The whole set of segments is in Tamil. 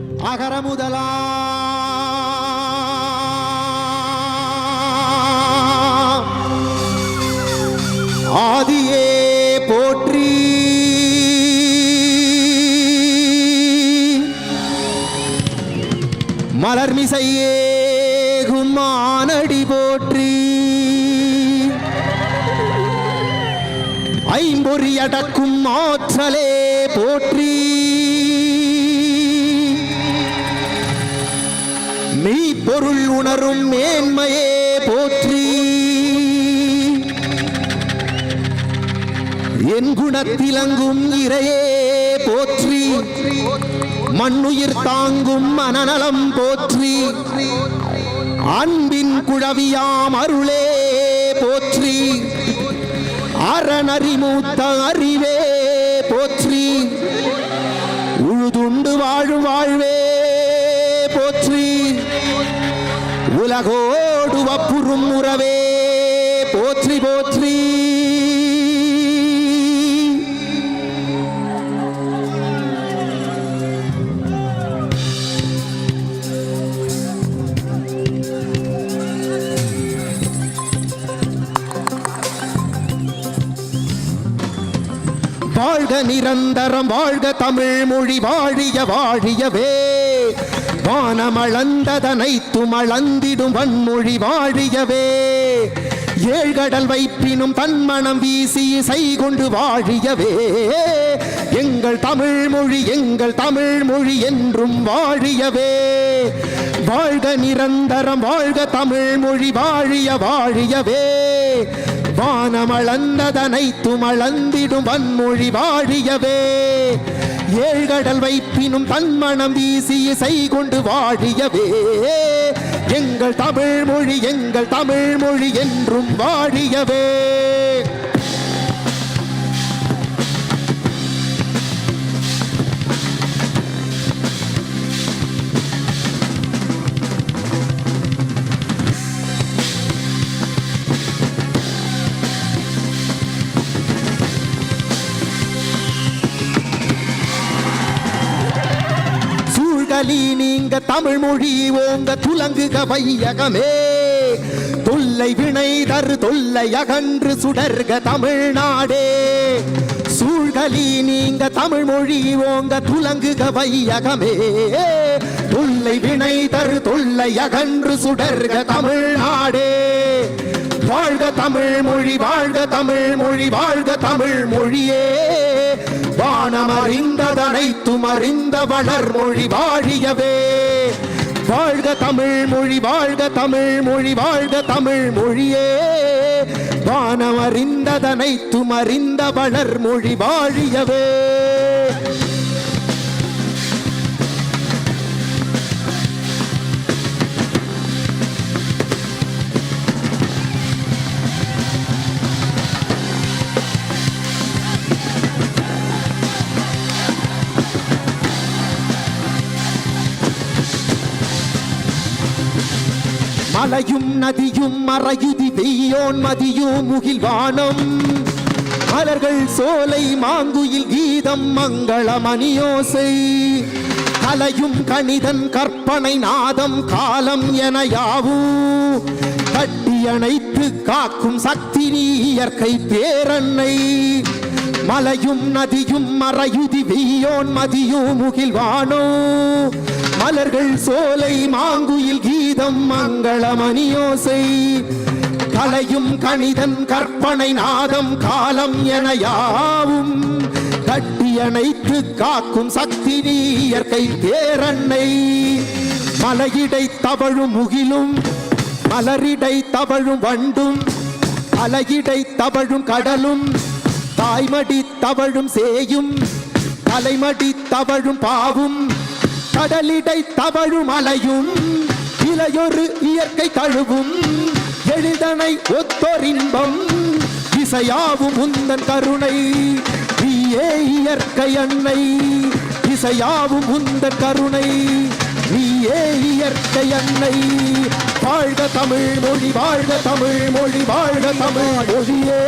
அகர முதலா. ஆதியே போற்றி. மலர்மிசையே கும்மானடி போற்றி. ஐம்பொறி அடக்கும் ஆற்றலே போற்றி. பொருள் உணரும் மேன்மையே போற்றி. என் குணத்திலங்கும் இறையே போற்றி. மண்ணுயிர் தாங்கும் மனநலம் போற்றி. அன்பின் குழவியாம் அருளே போற்றி. அறநறிமூத்த அறிவே உலகோடு வப்புறும் உறவே. போற்றி போற்றி. வாழ்க நிரந்தரம் வாழ்க தமிழ் மொழி வாழிய வாழியவே. வானமளந்ததனைத்தும் அளந்திடும் வன்மொழி வாழியவே. ஏழ்கடல் வைப்பினும் தன்மணம் வீசி இசை கொண்டு வாழியவே. எங்கள் தமிழ் மொழி எங்கள் தமிழ் மொழி என்றும் வாழியவே. வாழ்க நிரந்தரம் வாழ்க தமிழ் மொழி வாழிய வாழியவே. வானமளந்ததனைத்தும் அளந்திடும் வன்மொழி வாழியவே. ஏழ்கடல் வைப்பினும் தன்மணம் வீசி இசை கொண்டு வாழியவே. எங்கள் தமிழ் மொழி எங்கள் தமிழ் மொழி என்றும் வாழியவே. சூழ்கலி நீங்க தமிழ் மொழி ஓங்க துலங்குக வையகமே. தொல்லை வினை தரு தொல்லை அகன்று சுடர்க தமிழ்நாடே. சூழ்கலி நீங்க தமிழ் மொழி ஓங்க துலங்குக வையகமே. தொல்லை வினை தரு தொல்லை அகன்று சுடர்க தமிழ்நாடே. வாழ்க தமிழ் மொழி வாழ்க தமிழ் மொழி வாழ்க தமிழ் மொழியே. வானம் துமறிந்த அறிந்த வளர் மொழி வாழியவே. வாழ்க தமிழ் மொழி வாழ்க தமிழ் மொழி வாழ்க தமிழ் மொழியே வானமறிந்ததனை துமறிந்த அறிந்த வளர் மொழி வாழியவே. மலையும் நதியும் மறையுதி வெய்யோன் மதியும் முகில்வானம் மலர்கள் சோலை மாங்குயில் கீதம் மங்கள மணியோசை கலையும் கணிதன் கற்பனை நாதம் காலம் என யாவூ. கட்டியணைத்து காக்கும் சக்தி நீ இயற்கை பேரன்னை. மலையும் நதியும் மறையுதி வெய்யோன் மதியும் முகில்வானோ மலர்கள் சோலை மாங்குயில் கீதம் மங்கள மணியோசை கலையும் கணிதன் கற்பனை நாதம் காலம் என யாவும் கட்டியணைத்து காக்கும் சக்தி நீ இயற்கை பேரன்னை. மலையிடை தவழும் முகிலும் மலரிடை தவழும் வண்டும் அலையிடை தவழும் கடலும் தாய்மடி தவழும் சேயும் தலைமடி தவழும் பாவும் கடலிடை தவழும் அலையும் இலையொரு இயற்கை கழுவும் எளிதனை ஒத்தொரின்பம் இசையாவும் உந்தன் கருணை நீயே இயற்கை அன்னை இசையாவும் உந்தன் கருணை நீயே இயற்கை அன்னை. வாழ்க தமிழ் மொழி வாழ்க தமிழ் மொழி வாழ்க தமிழ் மொழியே.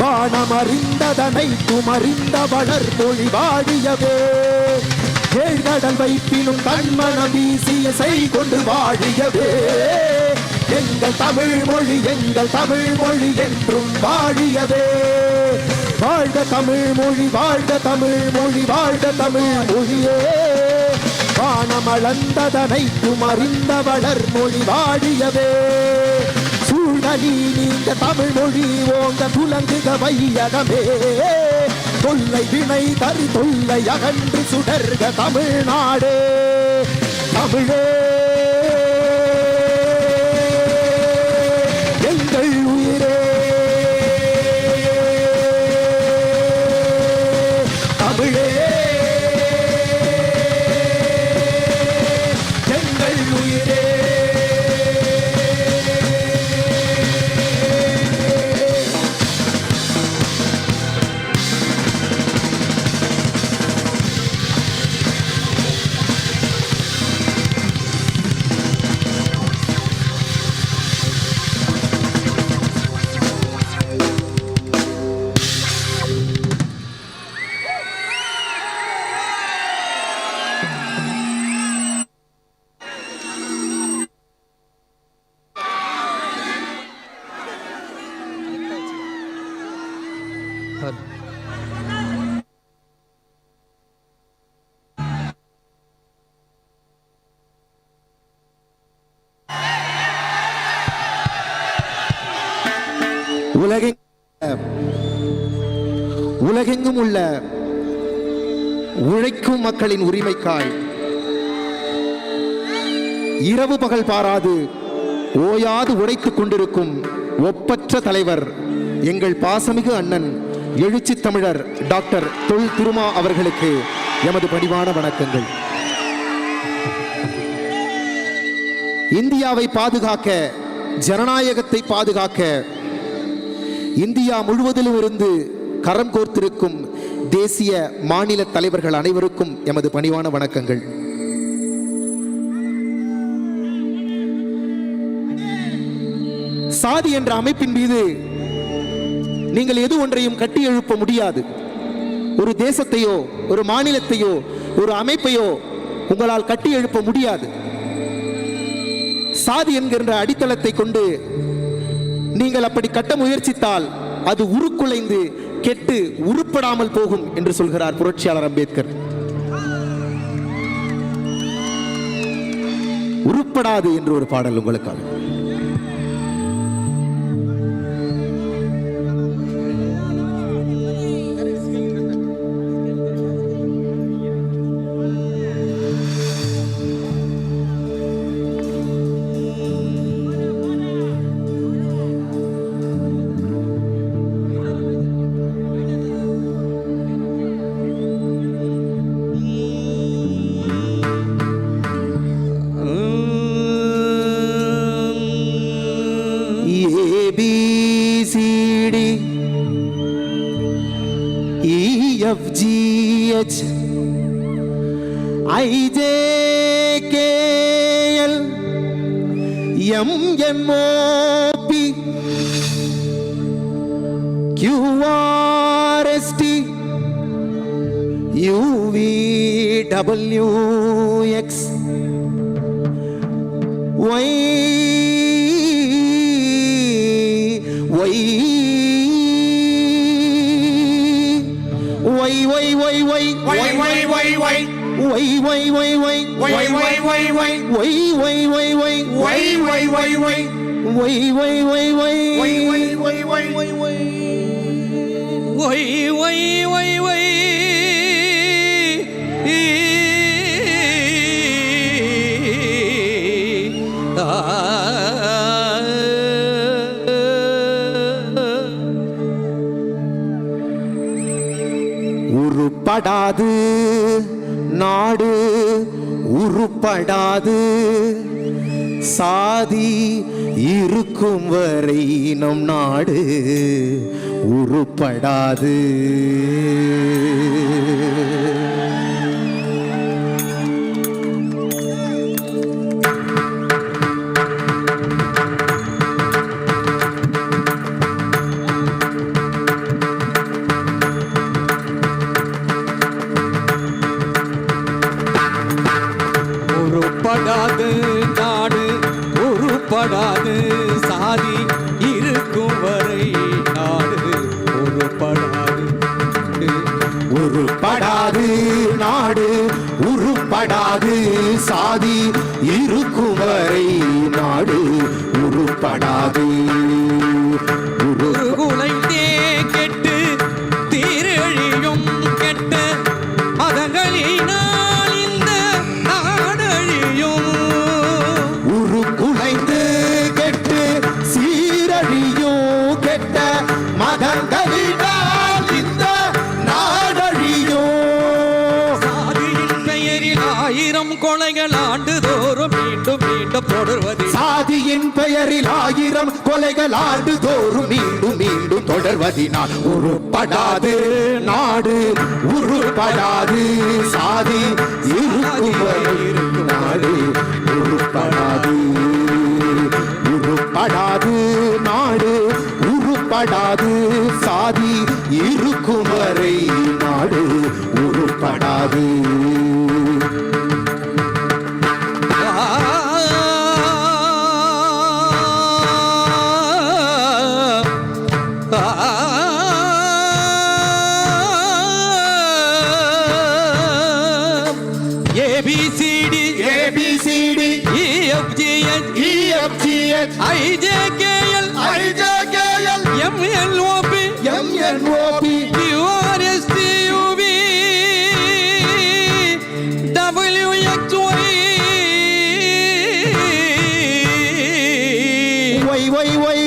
வானம் அறிந்ததனை துமறிந்த வளர் மொழி வாழியவே. ஏழ்கடல் வைப்பினும் கண்மணம் வீசிய செய் கொண்டு வாழியவே. எங்கள் தமிழ் மொழி எங்கள் தமிழ் மொழி என்றும் வாழியவே. வாழ்க தமிழ் மொழி வாழ்க தமிழ் மொழி வாழ்க தமிழ் மொழியே. வானமளந்ததனைக்கும் அறிந்த வளர் மொழி வாழியவே. சூழ்நலி நீங்க தமிழ் மொழி ஓங்க துலங்குக வையகமே. தொல்லை வினை தரி தொல்லை அகன்று சுடர்க தமிழ்நாடு. தமிழே. உலகெங் உலகெங்கும் உள்ள உழைக்கும் மக்களின் உரிமைக்காய் இரவு பகல் பாராது ஓயாது உழைத்துக் கொண்டிருக்கும் ஒப்பற்ற தலைவர் எங்கள் பாசமிகு அண்ணன் எழுச்சி தமிழர் டாக்டர் தொல் திருமா அவர்களுக்கு எமது பணிவான வணக்கங்கள். இந்தியாவை பாதுகாக்க ஜனநாயகத்தை பாதுகாக்க இந்தியா முழுவதிலும் இருந்து கரம் கோர்த்திருக்கும் தேசிய மாநில தலைவர்கள் அனைவருக்கும் எமது பணிவான வணக்கங்கள். சாதி என்ற அமைப்பின் மீது நீங்கள் எது ஒன்றையும் கட்டி எழுப்ப முடியாது. ஒரு தேசத்தையோ ஒரு மாநிலத்தையோ ஒரு அமைப்பையோ உங்களால் கட்டி எழுப்ப முடியாது. சாதி என்கின்ற அடித்தளத்தை கொண்டு நீங்கள் அப்படி கட்ட முயற்சித்தால் அது உருக்குலைந்து கெட்டு உருப்படாமல் போகும் என்று சொல்கிறார் புரட்சியாளர் அம்பேத்கர். உருப்படாது என்று ஒரு பாடல் உங்களுக்காக. M N O P Q R S T U V W X Y Y Y Y Y Y Y Y Y Y Wait. Y Y Y Y Wait, wait, wait, wait. Y Y Y Y Wait, wait, wait, wait. Y Y Y Y Wait, wait, wait, wait, wait, Way, way, way, way. உருப்படாது நாடு உருப்படாது. சாதி இருக்கும் வரை நம் நாடு உருப்படாது. தொடர்வது. சாதியின் பெயரில் ஆயிரம் கொலைகள் ஆண்டுதோறும் மீண்டும் மீண்டும் தொடர்வதினால் உருப்படாது நாடு உருப்படாது சாதி இருக்கும் நாடு உருப்படாது உருப்படாது நாடு உருப்படாது சாதி இருக்கும் A B C D ABCD E F G H EFGH I J K L IJKL M L O P MNOP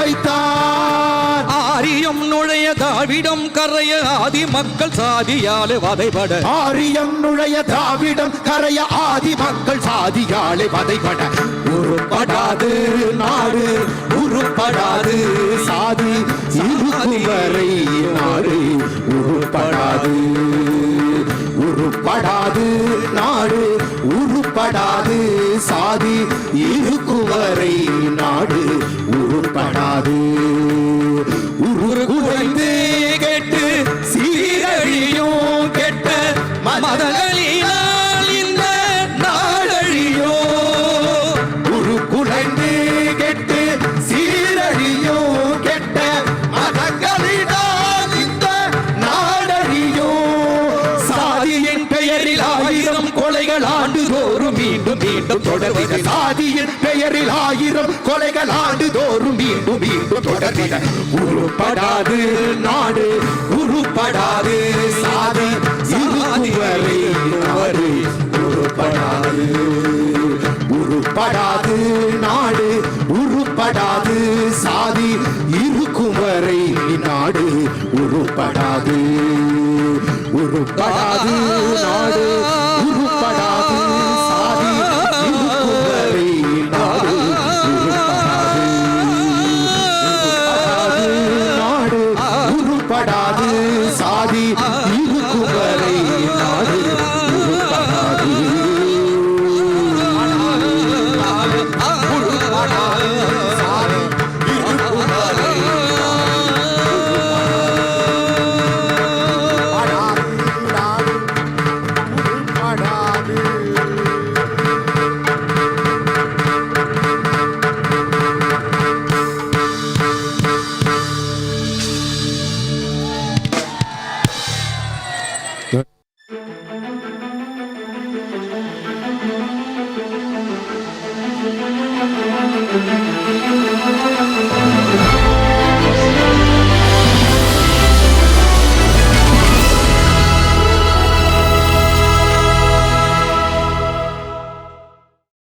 வைத்தான் ஆரியம் நுழைய தாவிடம் கரைய ஆதி மக்கள் சாதியாலே வதைபட. ஆரியம் நுழைய திராவிடம் கரைய ஆதி மக்கள் சாதியாலே வதைபட. உருப்படாது நாடு உருப்படாது சாதி இருக்கும் வரை நாடு உருப்படாது உருப்படாது நாடு உருப்படாது சாதி இருக்கும் வரை நாடு. உருப்படாது உரு பேரில் ஆயிரம் கொலைகள் ஆண்டுதோறும் மீண்டும் மீண்டும் தொடர்கிற உருப்படாது நாடு உருப்படாது சாதி சாதிவரை வரை நாடு உருப்படாது உருப்படாது நாடு உருப்படாது சாதி இருக்கும் வரை நாடு. உருப்படாது